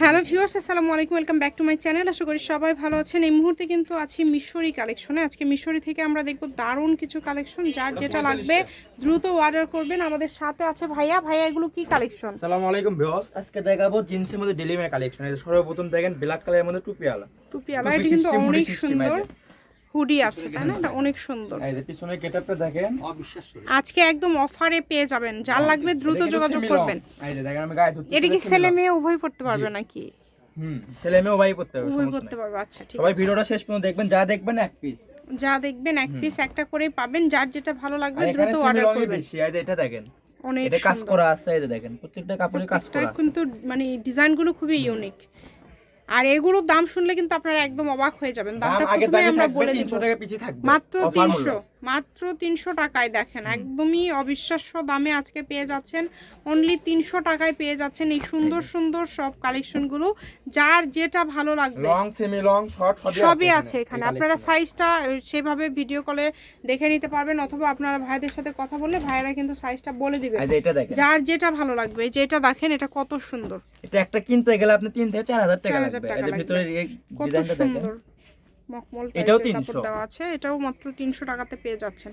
Hello viewers আসসালামু আলাইকুম welcome back to my channel. আশা করি সবাই ভালো আছেন। এই মুহূর্তে কিন্তু আছি মিশরি কালেকশনে। আজকে মিশরি থেকে আমরা দেখব দারুণ কিছু কালেকশন যার যেটা লাগবে দ্রুত অর্ডার করবেন। আমাদের সাথে আছে ভাইয়া। ভাইয়া এগুলো কি কালেকশন? আসসালামু আলাইকুম ভিউয়ার্স আজকে দেখাবো জিন্সের মধ্যে ডেলিমের কালেকশন। সর্বপ্রথম দেখেন ব্ল্যাক কালারের মধ্যে টুপি টুপিওয়ালা টুপি এটা কিন্তু অনেক সুন্দর। হুডি আছে তাই না? এটা অনেক সুন্দর। এই যে পিছনের গেটআপটা দেখেন। আজকে একদম অফারে পেয়ে যাবেন। যার লাগবে দ্রুত যোগাযোগ করবেন। এই যে দেখেন আমি গায়ে ধরতে এটা কি ছেলে মেয়ে উভয় পড়তে পারবে নাকি? হুম ছেলে মেয়েও ভাই করতে হবে উভয় পড়তে পারবে আচ্ছা ঠিক আছে। সবাই ভিডিওটা শেষ পর্যন্ত দেখবেন যা দেখবেন এক পিস যা দেখবেন এক পিস একটা করেই পাবেন যার যেটা ভালো লাগবে দ্রুত অর্ডার করবেন। বেশি এই যে এটা দেখেন। অনেক এটা কাজ করা আছে এই যে দেখেন প্রত্যেকটা কাপড়ে কাজ করা আছে। কিন্তু মানে ডিজাইনগুলো খুবই ইউনিক আর এগুলোর দাম শুনলে কিন্তু আপনারা একদম অবাক হয়ে যাবেন। দামটা প্রথমে আমরা বলে দিব। 300 টাকা পিসি থাকবে। মাত্র তিনশো। মাত্র তিনশো টাকায় দেখেন একদমই অবিশ্বাস্য দামে আজকে পেয়ে যাচ্ছেন। অনলি তিনশো টাকায় পেয়ে যাচ্ছেন এই সুন্দর সুন্দর সব কালেকশনগুলো। যার যেটা ভালো লাগবে লং সেমি লং শর্ট সবই আছে এখানে আপনারা সাইজটা সেভাবে ভিডিও কলে দেখে নিতে পারবেন অথবা আপনারা ভাইদের সাথে কথা বললে ভাইয়েরা কিন্তু সাইজটা বলে দিবে। যার যেটা ভালো লাগবে যেটা দেখেন এটা কত সুন্দর। এটা একটা কিনতে গেলে আপনি 3 থেকে 4000 টাকা 4000 লাগবে টাকা লাগবে। ভিতরে কত সুন্দর। মখমল এটাও তিনশো। 300 দেওয়া আছে এটাও মাত্র তিনশো টাকাতে পেয়ে যাচ্ছেন।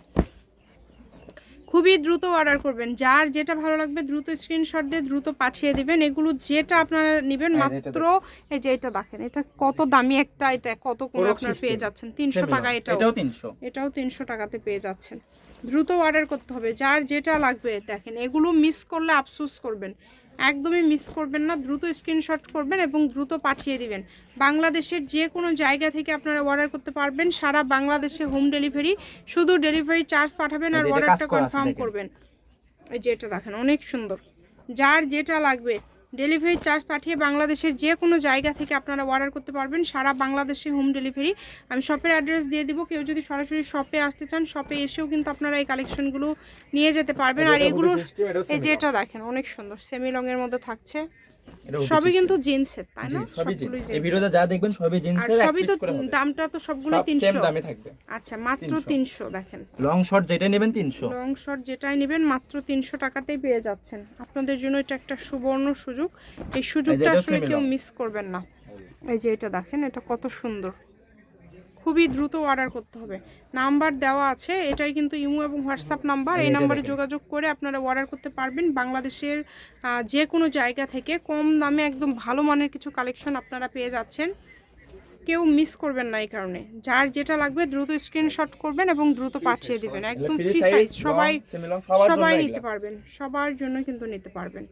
খুবই দ্রুত অর্ডার করবেন। যার যেটা ভালো লাগবে দ্রুত স্ক্রিনশট দিয়ে দ্রুত পাঠিয়ে দিবেন। এগুলো যেটা আপনারা নেবেন হ্যাঁ, মাত্র এই যে এটা দেখেন এটা কত দামি একটা এটা কত কোন Product আপনারা পেয়ে যাচ্ছেন। তিনশো টাকা। এটাও। এটাও 300 এটাও তিনশো টাকাতে পেয়ে যাচ্ছেন। দ্রুত অর্ডার করতে হবে। যার যেটা লাগবে দেখেন এগুলো মিস করলে আফসোস করবেন। একদমই মিস করবেন না দ্রুত স্ক্রিনশট করবেন এবং দ্রুত পাঠিয়ে দিবেন। বাংলাদেশের যে কোনো জায়গা থেকে আপনারা অর্ডার করতে পারবেন। সারা বাংলাদেশে হোম ডেলিভারি শুধু ডেলিভারি চার্জ পাঠাবেন আর অর্ডারটা আছে কনফার্ম করবেন। এই যে এটা দেখেন অনেক সুন্দর। যার যেটা লাগবে ডেলিভারি চার্জ পাঠিয়ে বাংলাদেশের যে কোনো জায়গা থেকে আপনারা অর্ডার করতে পারবেন। সারা বাংলাদেশে হোম ডেলিভারি আমি শপের অ্যাড্রেস দিয়ে দিব। কেউ যদি সরাসরি শপে আসতে চান শপে এসেও কিন্তু আপনারা এই কালেকশনগুলো নিয়ে যেতে পারবেন। আর এগুলো এই যে এটা দেখেন অনেক সুন্দর। সেমি রঙের মধ্যে থাকছে। সবই কিন্তু জিন্সের তাই না? সবই জিন্স। এই ভিডিওটা যা দেখবেন সবই জিন্সের সবই তো দামটা তো সবগুলো 300 সেম দামে থাকবে। আচ্ছা মাত্র 300 তিনশো দেখেন। লং শর্ট যেটা নেবেন 300 লং শর্ট যেটাই নেবেন মাত্র তিনশো টাকাতেই পেয়ে যাচ্ছেন। আপনাদের জন্য এটা একটা সুবর্ণ সুযোগ। এই সুযোগটা আসলে কেউ মিস করবেন না। এই যে এটা দেখেন এটা কত সুন্দর। খুবই দ্রুত অর্ডার করতে হবে। নাম্বার দেওয়া আছে এটাই কিন্তু ইমো এবং হোয়াটসঅ্যাপ নাম্বার এই নাম্বারে যোগাযোগ করে আপনারা অর্ডার করতে পারবেন। বাংলাদেশের যে কোনো জায়গা থেকে কম দামে একদম ভালো মানের কিছু কালেকশন আপনারা পেয়ে যাচ্ছেন। কেউ মিস করবেন না এই কারণে। যার যেটা লাগবে দ্রুত স্ক্রিনশট করবেন এবং দ্রুত পাঠিয়ে দিবেন। একদম ফ্রি সাইজ সবাই সবাই নিতে পারবেন। সবার জন্য কিন্তু নিতে পারবেন।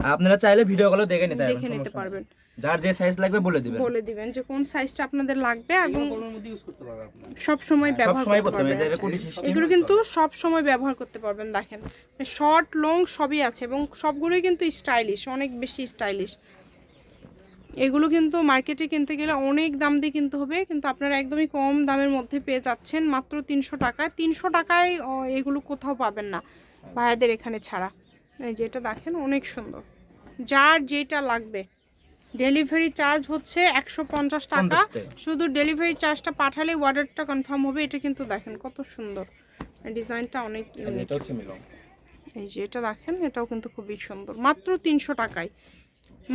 আপনারা চাইলে ভিডিওগুলো দেখে নিতে দেখে নিতে পারবেন। যার যে সাইজ লাগবে বলে দিবেন। বলে দিবেন যে কোন সাইজটা আপনাদের লাগবে এবং সব সময় ব্যবহার করতে পারবেন। এগুলো কিন্তু সব সময় ব্যবহার করতে পারবেন দেখেন। শর্ট লং সবই আছে এবং সবগুলোই কিন্তু স্টাইলিশ অনেক বেশি স্টাইলিশ এগুলো কিন্তু মার্কেটে কিনতে গেলে অনেক দাম দিয়ে কিনতে হবে কিন্তু আপনারা একদমই কম দামের মধ্যে পেয়ে যাচ্ছেন মাত্র তিনশো টাকায়। তিনশো টাকায় এগুলো কোথাও পাবেন না ভাইয়াদের এখানে ছাড়া। এই যেটা দেখেন অনেক সুন্দর। যার যেটা লাগবে। ডেলিভারি চার্জ হচ্ছে একশো পঞ্চাশ টাকা। শুধু ডেলিভারি চার্জটা পাঠালে অর্ডারটা কনফার্ম হবে এটা কিন্তু দেখেন কত সুন্দর। ডিজাইনটা অনেক এই যে এটা দেখেন এটাও কিন্তু খুবই সুন্দর। মাত্র তিনশো টাকায়।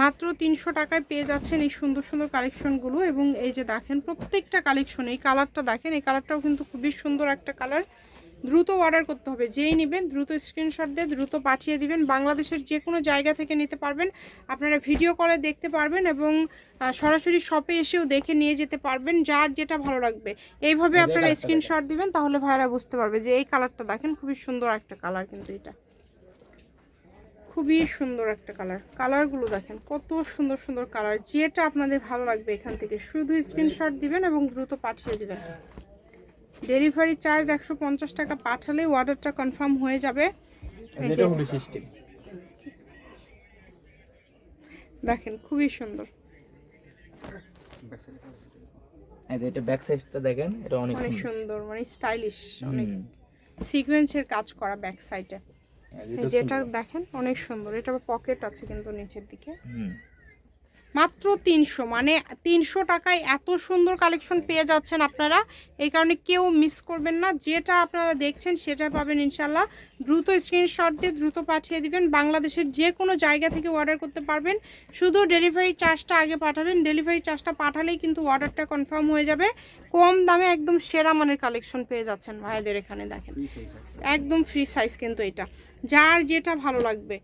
মাত্র তিনশো টাকায় পেয়ে যাচ্ছেন এই সুন্দর সুন্দর কালেকশনগুলো এবং এই যে দেখেন প্রত্যেকটা কালেকশন এই কালারটা দেখেন এই কালারটাও কিন্তু খুবই সুন্দর একটা কালার দ্রুত অর্ডার করতে হবে। যেই নেবেন দ্রুত স্ক্রিনশট দিয়ে দ্রুত পাঠিয়ে দিবেন। বাংলাদেশের যে কোনো জায়গা থেকে নিতে পারবেন। আপনারা ভিডিও কলে দেখতে পারবেন এবং সরাসরি শপে এসেও দেখে নিয়ে যেতে পারবেন যার যেটা ভালো লাগবে। এইভাবে আপনারা colourটা স্ক্রিনশট দিবেন তাহলে ভাইরা বুঝতে পারবে যে এই কালারটা দেখেন খুবই সুন্দর একটা কালার কিন্তু এটা। খুবই সুন্দর একটা কালার কালারগুলো দেখেন কত সুন্দর সুন্দর কালার যেটা আপনাদের ভালো লাগবে এখান থেকে শুধু স্ক্রিনশট দিবেন এবং দ্রুত পাঠিয়ে দিবেন। ডেলিভারি চার্জ একশো পঞ্চাশ টাকা পাঠালে অর্ডারটা কনফার্ম হয়ে যাবে। দেখেন খুবই সুন্দর। এই যে এটা ব্যাক সাইডটা দেখেন এটা অনেক সুন্দর। মানে স্টাইলিশ অনেক সিকোয়েন্সের কাজ করা ব্যাক সাইডে এটা যেটা দেখেন অনেক সুন্দর। এটা পকেট আছে কিন্তু নিচের দিকে। হুম। মাত্র তিনশো মানে তিনশো টাকায় এত সুন্দর কালেকশন পেয়ে যাচ্ছেন আপনারা। এই কারণে কেউ মিস করবেন না। যেটা আপনারা দেখছেন সেটা পাবেন ইনশাল্লাহ দ্রুত স্ক্রিনশট দিয়ে দ্রুত পাঠিয়ে দিবেন। বাংলাদেশের যে কোনো জায়গা থেকে অর্ডার করতে পারবেন। শুধু ডেলিভারি চার্জটা আগে পাঠাবেন। ডেলিভারি চার্জটা পাঠালেই কিন্তু অর্ডারটা কনফার্ম হয়ে যাবে। কম দামে একদম সেরা মানের কালেকশন পেয়ে যাচ্ছেন ভাইদের এখানে দেখেন। একদম। ফ্রি সাইজ কিন্তু এটা। যার যেটা ভালো লাগবে।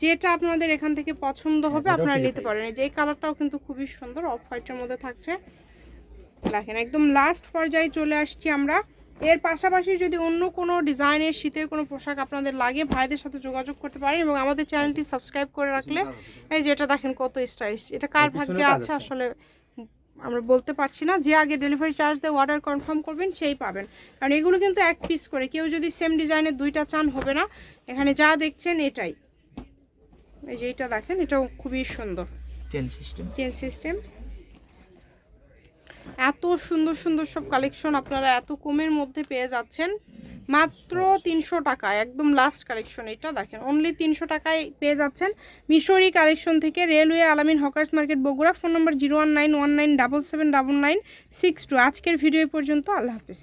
যেটা আপনাদের এখান থেকে পছন্দ হবে আপনারা নিতে পারেন। এই যে এই কালারটাও কিন্তু খুবই সুন্দর অফ হোয়াইটের মধ্যে থাকছে। দেখেন একদম লাস্ট পর্যায়ে চলে আসছি আমরা। এর পাশাপাশি যদি অন্য কোনো ডিজাইনের শীতের কোনো পোশাক আপনাদের লাগে ভাইদের সাথে যোগাযোগ করতে পারেন এবং আমাদের চ্যানেলটি সাবস্ক্রাইব করে রাখলে এই যে এটা দেখেন কত স্টাইলিশ এটা কার ভাগ্যে আছে আছে। আসলে আমরা বলতে পারছি না। যে আগে ডেলিভারি চার্জ দিয়ে অর্ডার কনফার্ম করবেন সেই পাবেন। কারণ এগুলো কিন্তু এক পিস করে। কেউ যদি সেম ডিজাইনের দুইটা চান হবে না। এখানে যা দেখছেন এটাই। এই যে এটা দেখেন এটাও খুবই সুন্দর। চেন সিস্টেম চেন সিস্টেম এত সুন্দর সুন্দর সব কালেকশন আপনারা এত কমের মধ্যে পেয়ে যাচ্ছেন। মাত্র তিনশো টাকা একদম লাস্ট কালেকশন এটা দেখেন। অনলি তিনশো টাকায় পেয়ে যাচ্ছেন মিশরি কালেকশন থেকে railway Alamin hawkers market Bogura. Phone number zero one nine one nine double seven double nine six two আজকের ভিডিও পর্যন্ত আল্লাহ হাফিজ।